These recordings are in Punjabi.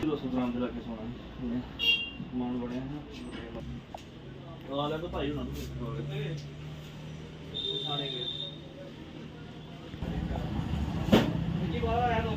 ਕਿਲੋ ਸੰਗਰਾਮ ਦੇ ਲੱਗੇ ਸੋਣਾ ਮਾਨ ਬੜਿਆ ਹੈ ਆ ਲੈ ਭਾਈ ਹੁਣਾਂ। ਨੂੰ ਥਾਣੇ ਗਏ ਜੀ ਬਾਹਰ ਆਇਆ ਤਾਂ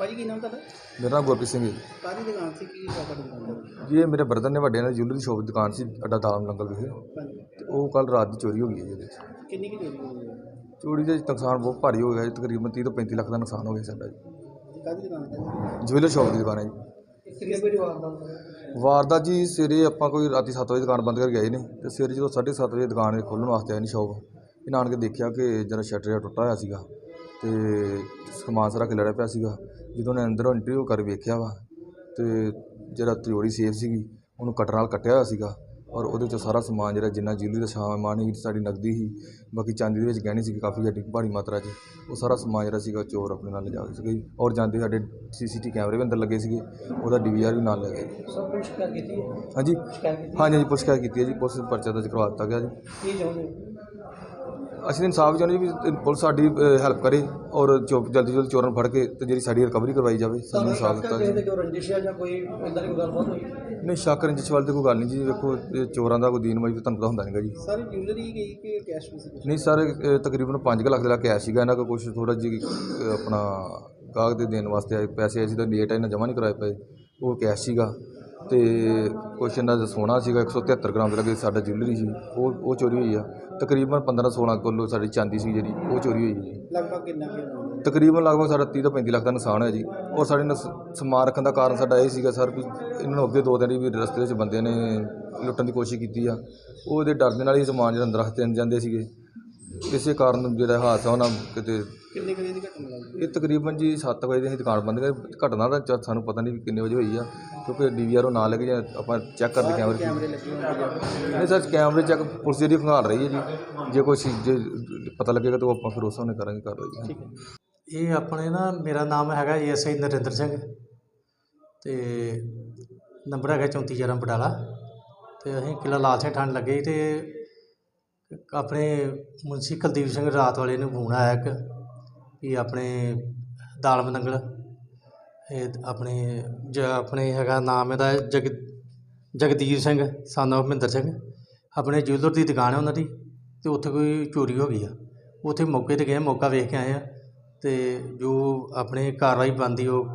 ਭਾਜੀ ਕੀ ਨਾਮ ਤੁਹਾਡਾ? ਮੇਰਾ ਨਾਮ ਗੁਰਪ੍ਰੀਤ ਸਿੰਘ ਹੈ ਕਾਹਦੀ ਦੁਕਾਨ ਸੀ? ਕੀ ਦੁਕਾਨ ਦਾ ਜੀ ਇਹ ਮੇਰੇ ਬ੍ਰਦਰ ਨੇ ਵੱਡੇ ਨੇ ਜੁਐਲਰੀ ਸ਼ੋਪ ਦੀ ਦੁਕਾਨ ਸੀ ਅੱਡਾ ਦਾਲਮ ਨੰਗਲ ਵਿਖੇ। ਹਾਂਜੀ। ਤੇ ਉਹ ਕੱਲ ਰਾਤ ਦੀ ਚੋਰੀ ਹੋ ਗਈ ਹੈ ਜੀ ਇਹਦੇ ਵਿੱਚ। ਕਿੰਨੀ ਕੁ ਚੋਰੀ ਹੋਈ ਹੈ? ਚੋਰੀ ਦੇ ਨੁਕਸਾਨ ਬਹੁਤ ਭਾਰੀ ਹੋ ਗਿਆ ਜੀ ਤਕਰੀਬਨ 30 ਤੋਂ 35 ਲੱਖ ਦਾ ਨੁਕਸਾਨ ਹੋ ਗਿਆ ਸਾਡਾ ਜੀ। ਕਾਹਦੀ ਦੁਕਾਨ ਦਾ ਜੁਐਲਰ ਸ਼ੋਪ ਦੀ ਦੁਕਾਨ ਹੈ ਜੀ। ਕਿੰਨੇ ਕੋਈ ਜਵਾਬ ਦਾ ਵਾਰਦਾਤ ਜੀ ਸਵੇਰੇ ਆਪਾਂ ਕੋਈ ਰਾਤੀ 7 ਵਜੇ ਦੁਕਾਨ ਬੰਦ ਕਰਕੇ ਗਏ ਨੇ ਤੇ ਸਵੇਰੇ ਜਦੋਂ 7:30 ਵਜੇ ਦੁਕਾਨ ਖੋਲ੍ਹਣ ਵਾਸਤੇ ਆਏ ਨੇ ਸ਼ੋਪ ਇਹਨਾਂ ਆਣ ਕੇ ਦੇਖਿਆ ਕਿ ਜਿਹੜਾ ਸ਼ਟਰ ਜਿਹਾ ਟੁੱਟਾ ਹੋਇਆ ਸੀਗਾ ਤੇ ਸਮਾਨ ਸਾਰਾ ਖਿਲਰਿਆ ਪਿਆ ਸੀਗਾ। ਜਦੋਂ ਨੇ ਅੰਦਰੋਂ ਇੰਟਰਵਿਊ ਕਰ ਵੇਖਿਆ ਵਾ ਤੇ ਜਿਹੜਾ ਤਿਜੋਰੀ ਸੇਫ ਸੀਗੀ ਉਹਨੂੰ ਕਟਰ ਨਾਲ ਕੱਟਿਆ ਹੋਇਆ ਸੀਗਾ ਔਰ ਉਹਦੇ ਚੋਂ ਸਾਰਾ ਸਮਾਨ ਜਿਹੜਾ ਜਿੰਨਾ ਜਿਊਲਰੀ ਦਾ ਸਮਾਨ ਸੀ ਸਾਡੀ ਨਕਦੀ ਸੀ ਬਾਕੀ ਚਾਂਦੀ ਦੇ ਵਿੱਚ ਗਹਿਣੀ ਸੀ ਕਾਫੀ ਜ਼ਿਆਦਾ ਭਾਰੀ ਮਾਤਰਾ 'ਚ ਉਹ ਸਾਰਾ ਸਮਾਨ ਜਿਹੜਾ ਸੀਗਾ ਚੋਰ ਆਪਣੇ ਨਾਲ ਲਿਜਾ ਕੇ ਸੀਗਾ ਜੀ ਔਰ ਜਾਂਦੇ ਸਾਡੇ ਸੀਸੀਟੀ ਕੈਮਰੇ ਵੀ ਅੰਦਰ ਲੱਗੇ ਸੀਗੇ ਉਹਦਾ ਡੀਵੀਆਰ ਵੀ ਨਾਲ ਲੈ ਗਏ। ਸਭ ਕੁਝ ਕਰ ਕੀਤੀ ਹੈ? ਹਾਂਜੀ। ਹਾਂਜੀ ਹਾਂਜੀ ਪੁੱਛ ਕੀਤੀ ਹੈ ਜੀ ਪੁਲਿਸ ਪਰਚਾ ਦਰਜ ਕਰਵਾ ਦਿੱਤਾ ਗਿਆ ਜੀ। ਕੀ ਚਾਹੁੰਦੇ ਅਸੀਂ ਇਨਸਾਫ ਚਾਹੁੰਦੇ ਵੀ ਪੁਲਿਸ ਸਾਡੀ ਹੈਲਪ ਕਰੇ ਔਰ ਚੋ ਜਲਦੀ ਜਲਦੀ ਚੋਰਾਂ ਨੂੰ ਫੜ ਕੇ ਤੇ ਜਿਹੜੀ ਸਾਡੀ ਰਿਕਵਰੀ ਕਰਵਾਈ ਜਾਵੇ ਸਾਨੂੰ ਇਨਸਾਫ ਦਿੱਤਾ ਕਿਸੇ ਜੀ ਤੇ ਕੋਈ ਰੰਜਿਸ਼ ਹੈ ਜਾਂ ਕੋਈ ਇਦਾਂ ਦੀ ਗੱਲਬਾਤ ਹੋਈ? ਨਹੀਂ ਸ਼ੱਕ ਰੰਜਿਸ਼ ਵਾਲੀ ਤੇ ਕੋਈ ਗੱਲ ਨਹੀਂ ਜੀ ਵੇਖੋ ਇਹ ਚੋਰਾਂ ਦਾ ਕੋਈ ਦੀਨ ਮਈ ਤੁਹਾਨੂੰ ਪਤਾ ਹੁੰਦਾ ਨਹੀਂਗਾ ਜੀ। ਸਾਰੀ ਜਿਊਲਰੀ ਗਈ ਕਿ ਕੈਸ਼ ਵੀ ਸੀ? ਨਹੀਂ ਸਰ ਇਹ ਤਕਰੀਬਨ 5 ਲੱਖ ਦਾ ਕੈਸ਼ ਸੀਗਾ ਇਹਨਾਂ ਕੋਲ ਕੁਝ ਥੋੜਾ ਜਿਹੀ ਆਪਣਾ ਗਾਹਕ ਦੇ ਦੇਣ ਵਾਸਤੇ ਆਏ ਪੈਸੇ ਅਸੀਂ ਤਾਂ ਲੇਟ ਇਹਨਾਂ ਜਮ੍ਹਾਂ ਨਹੀਂ ਕਰਾਏ ਪਏ ਉਹ ਕੈਸ਼ ਸੀਗਾ। ਤੇ ਕੁਛ ਇਹਨਾਂ ਦਾ ਸੋਨਾ ਸੀਗਾ 173 ਗ੍ਰਾਮ ਦੇ ਲੱਗੇ ਸਾਡਾ ਜਿਊਲਰੀ ਸੀ ਉਹ ਉਹ ਚੋਰੀ ਹੋਈ ਆ। ਤਕਰੀਬਨ 15 16 ਕਿਲੋ ਸਾਡੀ ਚਾਂਦੀ ਸੀ ਜਿਹੜੀ ਉਹ ਚੋਰੀ ਹੋਈ ਜੀ। ਲਗਭਗ ਕਿੰਨਾ ਕੁ ਤਕਰੀਬਨ ਲਗਭਗ ਸਾਡਾ 30 ਤੋਂ 35 ਲੱਖ ਦਾ ਨੁਕਸਾਨ ਹੋਇਆ ਜੀ। ਔਰ ਸਾਡੇ ਨਸ- ਸਮਾਨ ਰੱਖਣ ਦਾ ਕਾਰਨ ਸਾਡਾ ਇਹ ਸੀਗਾ ਸਰ ਵੀ ਇਹਨਾਂ ਨੂੰ ਅੱਗੇ ਦੋ ਦਿਨ ਵੀ ਰਸਤੇ ਵਿੱਚ ਬੰਦੇ ਨੇ ਲੁੱਟਣ ਦੀ ਕੋਸ਼ਿਸ਼ ਕੀਤੀ ਆ। ਉਹਦੇ ਡਰ ਦੇ ਨਾਲ ਹੀ ਸਮਾਨ ਜਿਹੜਾ ਅੰਦਰ ਰੱਖਦੇ ਜਾਂਦੇ ਸੀਗੇ। ਇਸੇ ਕਾਰਨ ਜਿਹੜਾ ਹਾਦਸਾ ਉਹਨਾਂ ਕਿਤੇ ਕਿੰਨੇ ਕੁ ਵਜੇ ਦੀ ਘਟਨਾ? ਇਹ ਤਕਰੀਬਨ ਜੀ 7 ਵਜੇ ਦੀ ਅਸੀਂ ਦੁਕਾਨ ਬੰਦ ਕਰ। ਘਟਨਾ ਦਾ ਸਾਨੂੰ ਪਤਾ ਨਹੀਂ ਕਿੰਨੇ ਵਜੇ ਹੋਈ ਆ। ਕਿਉਂਕਿ ਡੀਵੀਆਰ ਉਹ ਨਾਲ ਲੈ ਕੇ ਜਾਂ ਆਪਾਂ ਚੈੱਕ ਕਰਦੇ ਕੈਮਰੇ ਕੈਮਰੇ ਲੱਗੇ ਨਹੀਂ ਸਰ ਕੈਮਰੇ ਚੈੱਕ ਪੁਲਿਸ ਜਿਹੜੀ ਖੰਗਾਲ ਰਹੀ ਹੈ ਜੀ। ਜੇ ਕੋਈ ਚੀਜ਼ ਜੇ ਪਤਾ ਲੱਗੇਗਾ ਤਾਂ ਉਹ ਆਪਾਂ ਫਿਰ ਉਸ ਹਿਸਾਬ ਨਾਲ ਕਰਾਂਗੇ ਕਾਰਵਾਈ। ਹੈ ਇਹ ਆਪਣੇ ਨਾ ਮੇਰਾ ਨਾਮ ਹੈਗਾ ਐਸਆਈ ਨਰਿੰਦਰ ਸਿੰਘ ਤੇ ਨੰਬਰ ਹੈਗਾ 3411 ਬਟਾਲਾ ਤੇ ਅਸੀਂ ਕਿਲਾ ਲਾਲ ਸਿੰਘ ਠੰਡ ਲੱਗੇ ਤੇ ਆਪਣੇ ਮੁਨਸੀ ਕੁਲਦੀਪ ਸਿੰਘ ਰਾਤ ਵਾਲੇ ਨੂੰ ਫੋਨ ਆਇਆ ਇੱਕ ਵੀ ਆਪਣੇ ਦਾਲਮ ਨੰਗਲ ਇਹ ਆਪਣੇ ਜ ਆਪਣੇ ਹੈਗਾ ਨਾਮ ਇਹਦਾ ਜਗ ਜਗਦੀਪ ਸਿੰਘ son of ਮਹਿੰਦਰ ਸਿੰਘ। ਆਪਣੇ ਜੁਐਲਰ ਦੀ ਦੁਕਾਨ ਹੈ ਉਹਨਾਂ ਦੀ ਤੇ ਉੱਥੇ ਕੋਈ ਚੋਰੀ ਹੋ ਗਈ ਆ। ਉੱਥੇ ਮੌਕੇ ਤੇ ਗਏ ਮੌਕਾ ਵੇਖ ਕੇ ਆਏ ਆ ਤੇ ਜੋ ਆਪਣੇ ਕਾਰਵਾਈ ਬਣਦੀ ਉਹ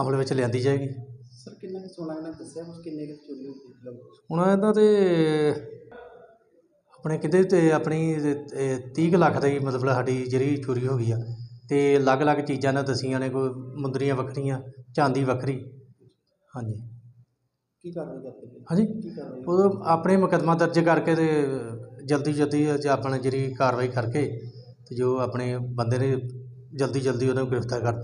ਅਮਲ ਵਿੱਚ ਲਿਆਂਦੀ ਜਾਏਗੀ। ਸਰ ਕਿੰਨਾ ਕੁ ਸੋਨਾ ਇਹਨਾਂ ਦੱਸਿਆ ਕੁਛ ਕਿੰਨੇ ਕੁ ਚੋਰੀ ਹੋਈ ਹੁਣ ਇਹਨਾਂ ਤੇ ਆਪਣੇ ਕਿਤੇ ਤੇ ਆਪਣੀ 30 ਕੁ ਲੱਖ ਦੀ ਮਤਲਬ ਸਾਡੀ ਜਿਹੜੀ ਚੋਰੀ ਹੋ ਗਈ ਆ। ਤੇ ਅਲੱਗ-ਅਲੱਗ ਚੀਜ਼ਾਂ ਨੇ ਦਸੀਆਂ ਨੇ ਕੋਈ ਮੁੰਦਰੀਆਂ ਵੱਖਰੀਆਂ ਚਾਂਦੀ ਵੱਖਰੀ। ਹਾਂਜੀ। ਕੀ ਕਾਰਵਾਈ ਕਰਦੇ ਹਾਂਜੀ। ਕੀ ਕਾਰਵਾਈ ਉਦੋਂ ਆਪਣੇ ਮੁਕੱਦਮਾ ਦਰਜ ਕਰਕੇ ਤੇ ਜਲਦੀ ਜਲਦੀ ਆਪਣਾ ਜਿਹੜੀ ਕਾਰਵਾਈ ਕਰਕੇ ਤੇ ਜੋ ਆਪਣੇ ਬੰਦੇ ਨੇ ਜਲਦੀ ਜਲਦੀ ਉਹਨੂੰ ਗ੍ਰਿਫਤਾਰ ਕਰ